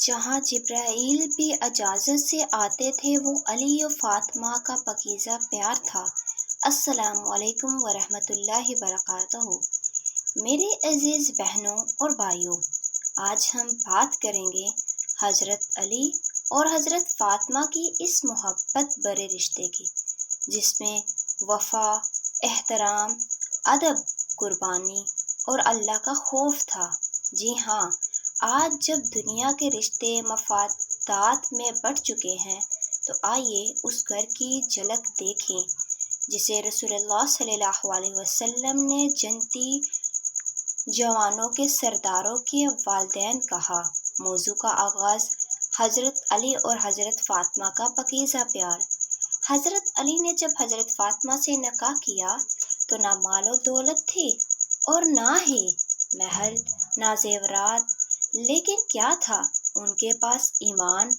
جہاں جبرائیل بھی اجازت سے آتے تھے، وہ علی و فاطمہ کا پکیزہ پیار تھا۔ السلام علیکم ورحمۃ اللہ وبرکاتہ۔ میرے عزیز بہنوں اور بھائیوں، آج ہم بات کریں گے حضرت علی اور حضرت فاطمہ کی اس محبت برے رشتے کی، جس میں وفا، احترام، ادب، قربانی اور اللہ کا خوف تھا۔ جی ہاں آج جب دنیا کے رشتے مفادات میں بڑھ چکے ہیں، تو آئیے اس گھر کی جھلک دیکھیں، جسے رسول اللہ صلی اللہ علیہ وسلم نے جنتی جوانوں کے سرداروں کے والدین کہا۔ موضوع کا آغاز حضرت علی اور حضرت فاطمہ کا پکیزہ پیار۔ حضرت علی نے جب حضرت فاطمہ سے نکاح کیا، تو نہ مال و دولت تھی اور نہ ہی محل نہ زیورات لیکن کیا تھا؟ ان کے پاس ایمان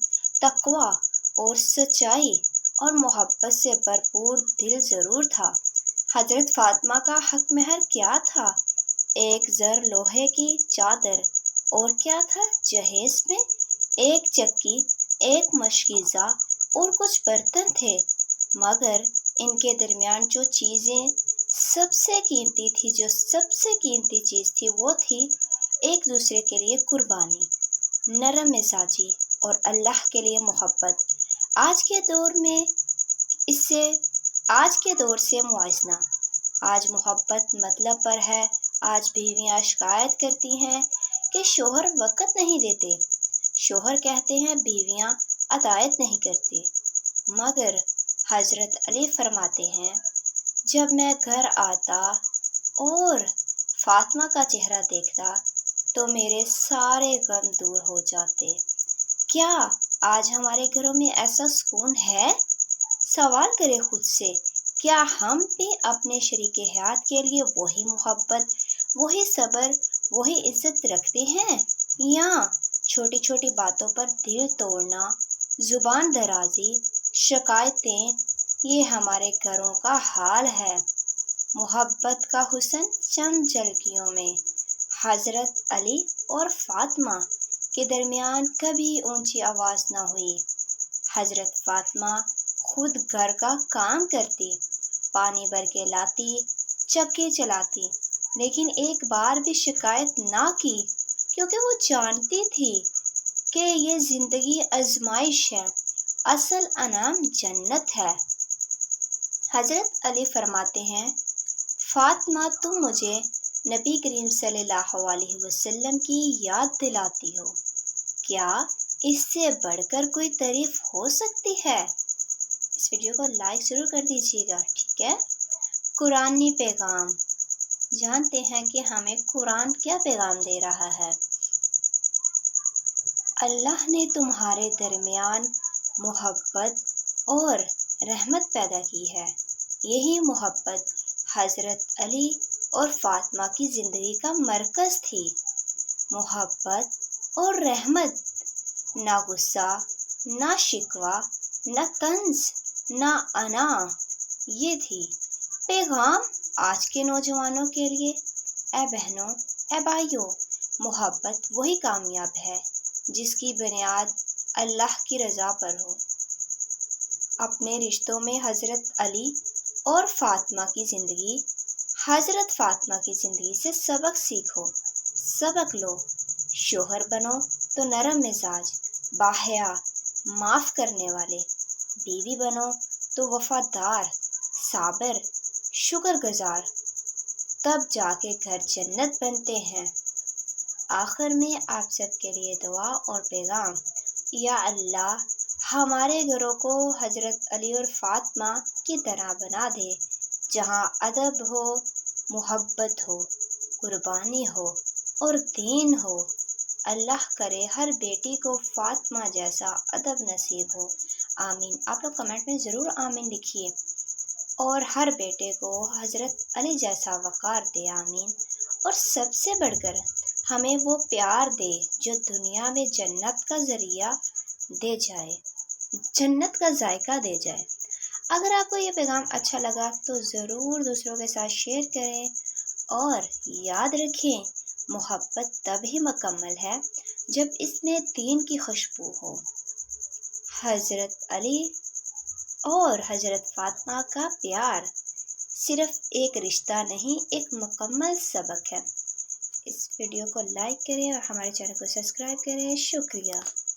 تقوا اور سچائی اور محبت سے بھرپور دل ضرور تھا۔ حضرت فاطمہ کا حق مہر کیا تھا؟ ایک زر لوہے کی چادر اور کیا تھا جہیز میں؟ ایک چکی، ایک مشکیزہ اور کچھ برتن تھے۔ مگر ان کے درمیان جو چیزیں سب سے قیمتی تھی، جو سب سے قیمتی چیز تھی، وہ تھی ایک دوسرے کے لیے قربانی، نرم مزاجی اور اللہ کے لیے محبت۔ آج کے دور میں اس سے، آج کے دور سے موازنہ۔ آج محبت مطلب پر ہے، آج بیویاں شکایت کرتی ہیں کہ شوہر وقت نہیں دیتے۔ شوہر کہتے ہیں بیویاں عطایت نہیں کرتی مگر حضرت علی فرماتے ہیں، جب میں گھر آتا اور فاطمہ کا چہرہ دیکھتا تو میرے سارے غم دور ہو جاتے۔ کیا آج ہمارے گھروں میں ایسا سکون ہے؟ سوال کرے خود سے، کیا ہم بھی اپنے شریک حیات کے لیے وہی محبت، وہی صبر، وہی عزت رکھتے ہیں؟ یا چھوٹی چھوٹی باتوں پر دل توڑنا، زبان درازی، شکایتیں، یہ ہمارے گھروں کا حال ہے۔ محبت کا حسن چند جھلکیوں میں۔ حضرت علی اور فاطمہ کے درمیان کبھی اونچی آواز نہ ہوئی۔ حضرت فاطمہ خود گھر کا کام کرتی، پانی بھر کے لاتی، چکے چلاتی، لیکن ایک بار بھی شکایت نہ کی، کیونکہ وہ جانتی تھی کہ یہ زندگی آزمائش ہے، اصل انعام جنت ہے۔ حضرت علی فرماتے ہیں، فاطمہ تم مجھے نبی کریم صلی اللہ علیہ وسلم کی یاد دلاتی ہو۔ کیا اس سے بڑھ کر کوئی تعریف ہو سکتی ہے؟ اس ویڈیو کو لائک ضرور کر دیجیے گا، ٹھیک ہے؟ قرآن پیغام۔ جانتے ہیں کہ ہمیں قرآن کیا پیغام دے رہا ہے۔ اللہ نے تمہارے درمیان محبت اور رحمت پیدا کی ہے۔ یہی محبت حضرت علی اور فاطمہ کی زندگی کا مرکز تھی۔ محبت اور رحمت، نہ غصہ، نہ شکوہ، نہ طنز، نہ انا، یہ تھی پیغام آج کے نوجوانوں کے لیے۔ اے بہنوں، اے بھائیوں، محبت وہی کامیاب ہے جس کی بنیاد اللہ کی رضا پر ہو۔ اپنے رشتوں میں حضرت علی اور فاطمہ کی زندگی حضرت فاطمہ کی زندگی سے سبق سیکھو، سبق لو۔ شوہر بنو تو نرم مزاج، باحیا، معاف کرنے والے۔ بیوی بنو تو وفادار، صابر شکر گزار تب جا کے گھر جنت بنتے ہیں۔ آخر میں آپ سب کے لیے دعا اور پیغام، یا اللہ، ہمارے گھروں کو حضرت علی اور فاطمہ کی طرح بنا دے۔ جہاں ادب ہو، محبت ہو، قربانی ہو اور دین ہو۔ اللہ کرے ہر بیٹی کو فاطمہ جیسا ادب نصیب ہو۔ آمین۔ آپ لوگ کمنٹ میں ضرور آمین لکھیے۔ اور ہر بیٹے کو حضرت علی جیسا وقار دے۔ آمین۔ اور سب سے بڑھ کر ہمیں وہ پیار دے جو دنیا میں جنت کا ذریعہ دے جائے۔ جنت کا ذائقہ دے جائے۔ اگر آپ کو یہ پیغام اچھا لگا تو ضرور دوسروں کے ساتھ شیئر کریں اور یاد رکھیں، محبت تب ہی مکمل ہے جب اس میں دین کی خوشبو ہو۔ حضرت علی اور حضرت فاطمہ کا پیار صرف ایک رشتہ نہیں، ایک مکمل سبق ہے۔ اس ویڈیو کو لائک کریں اور ہمارے چینل کو سبسکرائب کریں۔ شکریہ۔